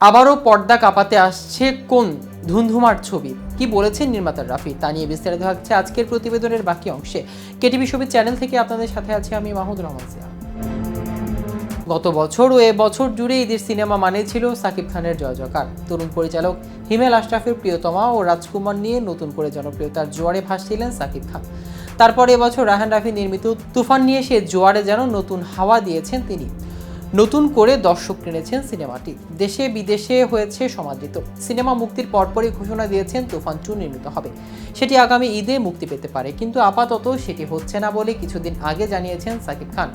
আবারও পর্দা কাঁপাতে আসছে কোন ধুন্ধুমার ছবি? কি বলেছেন নির্মাতা রাফি? তা নিয়ে বিস্তারিত থাকছে আজকের প্রতিবেদনের বাকি অংশে। কেটিভি ছবির চ্যানেল থেকে আপনাদের সাথে আছি আমি মাহমুদ রহমান সিয়া। গত বছর ও বছর জুড়ে ঈদের সিনেমা মানে ছিল সাকিব খানের জয় জয়কার। তরুণ পরিচালক হিমেল আশরাফের প্রিয়তমা ও রাজকুমার নিয়ে নতুন করে জনপ্রিয়তার জোয়ারে ভাসছিলেন সাকিব খান। তারপর এবছর রাহান রাফি নির্মিত তুফান নিয়ে সে জোয়ারে যেন নতুন হাওয়া দিয়েছেন তিনি। নতুন করে দর্শক কিনেছেন সিনেমাটি। দেশে বিদেশে হয়েছে সমাদৃত। সিনেমা মুক্তির পরপরই ঘোষণা দিয়েছেন তুফান টু নির্মিত হবে। সেটি আগামী ঈদে মুক্তি পেতে পারে, কিন্তু আপাতত সেটি হচ্ছে না বলে কিছুদিন আগে জানিয়েছেন সাকিব খান।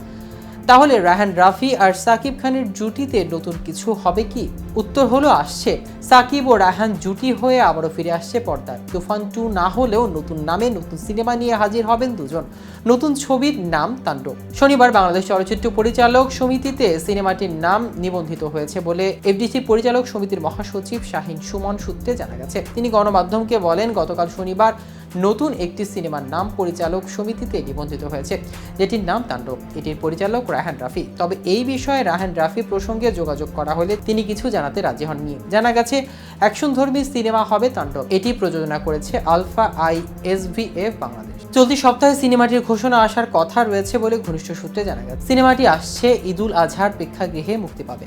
তাহলে রাহান রাফি আর সাকিব খানের জুটিতে নতুন কিছু হবে কি? উত্তর হলো আসছে। সাকিব ও রাহান জুটি হয়ে আবারও ফিরে আসছে পর্দায় তুফান টু না হলেও নতুন নামে নতুন সিনেমা নিয়ে হাজির হবেন দুজন। নতুন ছবির নাম তাণ্ডব। শনিবার বাংলাদেশ চলচ্চিত্র পরিচালক সমিতিতে সিনেমাটির নাম নিবন্ধিত হয়েছে বলে এফডিসি পরিচালক সমিতির মহাসচিব শাহিন সুমন সূত্রে জানা গেছে। তিনি গণমাধ্যমকে বলেন, গতকাল শনিবার নতুন একটি সিনেমার নাম পরিচালক সমিতিতে নিবন্ধিত হয়েছে, যেটির নাম তাণ্ডব। এটির পরিচালক রাহান রাফি। তবে এই বিষয়ে রাহান রাফি প্রসঙ্গে যোগাযোগ করা হলে তিনি কিছু জানাতে রাজি হননি। জানা গেছে অ্যাকশন ধর্মী সিনেমা হবে তাণ্ডব। এটি প্রযোজনা করেছে আলফা আই এসভিএফ বাংলাদেশ। চলতি সপ্তাহে সিনেমাটির ঘোষণা আসার কথা রয়েছে বলে ঘনিষ্ঠ সূত্রে জানা গেছে। সিনেমাটি আসছে ঈদুল আজহার প্রেক্ষাগৃহে মুক্তি পাবে।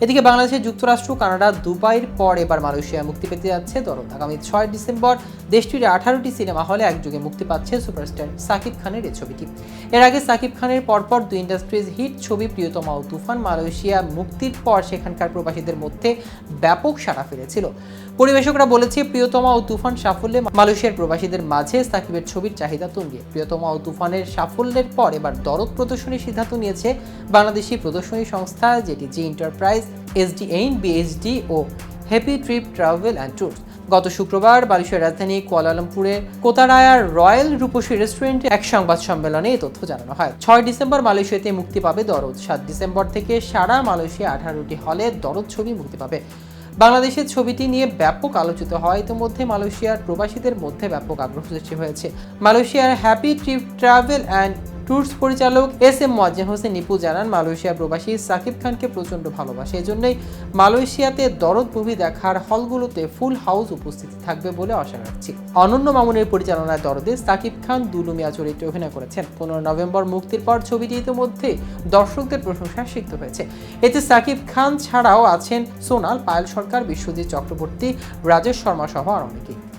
এদিকে বাংলাদেশের যুক্তরাষ্ট্র, কানাডা, দুবাইয়ের পর এবার মালয়েশিয়া মুক্তি পেতে যাচ্ছে। দরদ আগামী ছয় ডিসেম্বর দেশটির আঠারোটি সিনেমা হলে একযোগে মুক্তি পাচ্ছে সুপারস্টার সাকিব খানের এই ছবিটি। এর আগে সাকিব খানের পরপর দুই ইন্ডাস্ট্রিজ হিট ছবি প্রিয়তমা ও তুফান মালয়েশিয়া মুক্তির পর সেখানকার প্রবাসীদের মধ্যে ব্যাপক সাড়া ফেলেছিল। পরিবেশকরা বলেছে, প্রিয়তমা ও তুফান সাফল্যে মালয়েশিয়ার প্রবাসীদের মাঝে সাকিবের ছবির চাহিদা তুঙ্গে। প্রিয়তমা ও তুফানের সাফল্যের পর এবার দরদ প্রদর্শনীর সিদ্ধান্ত নিয়েছে বাংলাদেশি প্রদর্শনী সংস্থা, যেটি G enterprise SDN BHD O happy trip travel and tours. গত শুক্রবার মালয়েশিয়ার রাজধানী কুয়ালালামপুরে কোতারায়ার রয়্যাল রূপসী রেস্টুরেন্টে এক সংবাদ সম্মেলনে এই তথ্য জানানো হয়। ছয় ডিসেম্বর মালয়েশিয়াতে মুক্তি পাবে দরদ। সাত ডিসেম্বর থেকে সারা মালয়েশিয়া আঠারোটি হলে দরদ ছবি মুক্তি পাবে। বাংলাদেশের ছবিটি নিয়ে ব্যাপক আলোচিত হয়। ইতিমধ্যে মালয়েশিয়ার প্রবাসীদের মধ্যে ব্যাপক আগ্রহ সৃষ্টি হয়েছে। মালয়েশিয়ার happy trip travel and tours পরিচালক এস এম মোয়াজ্জেম হোসেন নিপু জানান মালয়েশিয়া প্রবাসী সাকিব খানকে প্রচণ্ড ভালোবাসে। এজন্যই মালয়েশিয়াতে দরদ মুভি দেখার হলগুলোতে ফুল হাউস উপস্থিতি থাকবে বলে আশা রাখছি। অনন্য মামুনের পরিচালনায় দরদে সাকিব খান দুলুমিয়া চরিত্রে অভিনয় করেছেন। পনেরো নভেম্বর মুক্তির পর ছবিটি ইতিমধ্যে দর্শকদের প্রশংসা সিদ্ধ হয়েছে। এতে সাকিব খান ছাড়াও আছেন সোনাল পায়েল সরকার, বিশ্বজিৎ চক্রবর্তী, রাজেশ শর্মা সহ আর অনেকেই।